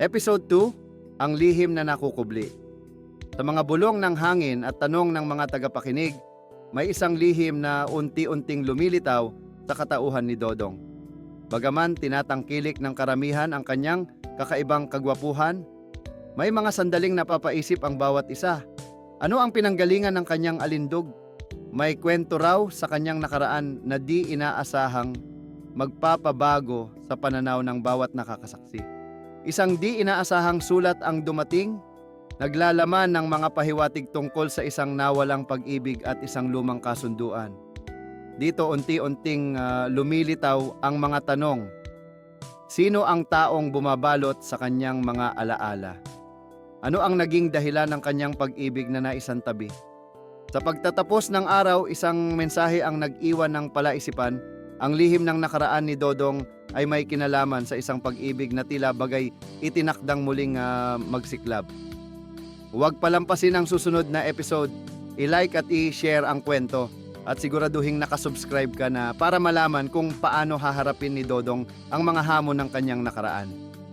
Episode 2, Ang Lihim na Nakukubli. Sa mga bulong ng hangin at tanong ng mga tagapakinig, may isang lihim na unti-unting lumilitaw sa katauhan ni Dodong. Bagaman tinatangkilik ng karamihan ang kanyang kakaibang kagwapuhan, may mga sandaling napapaisip ang bawat isa. Ano ang pinanggalingan ng kanyang alindog? May kwento raw sa kanyang nakaraan na di inaasahang magpapabago sa pananaw ng bawat nakakasaksi. Isang di inaasahang sulat ang dumating, naglalaman ng mga pahiwatig tungkol sa isang nawalang pag-ibig at isang lumang kasunduan. Dito unti-unting ah, lumilitaw ang mga tanong. Sino ang taong bumabalot sa kanyang mga alaala? Ano ang naging dahilan ng kanyang pag-ibig na naisan tabi? Sa pagtatapos ng araw, isang mensahe ang nag-iwan ng palaisipan. Ang lihim ng nakaraan ni Dodong ay may kinalaman sa isang pag-ibig na tila bagay itinakdang muling ah, magsiklab. Huwag palampasin ang susunod na episode. I-like at i-share ang kwento at siguraduhin nakasubscribe ka na para malaman kung paano haharapin ni Dodong ang mga hamon ng kanyang nakaraan.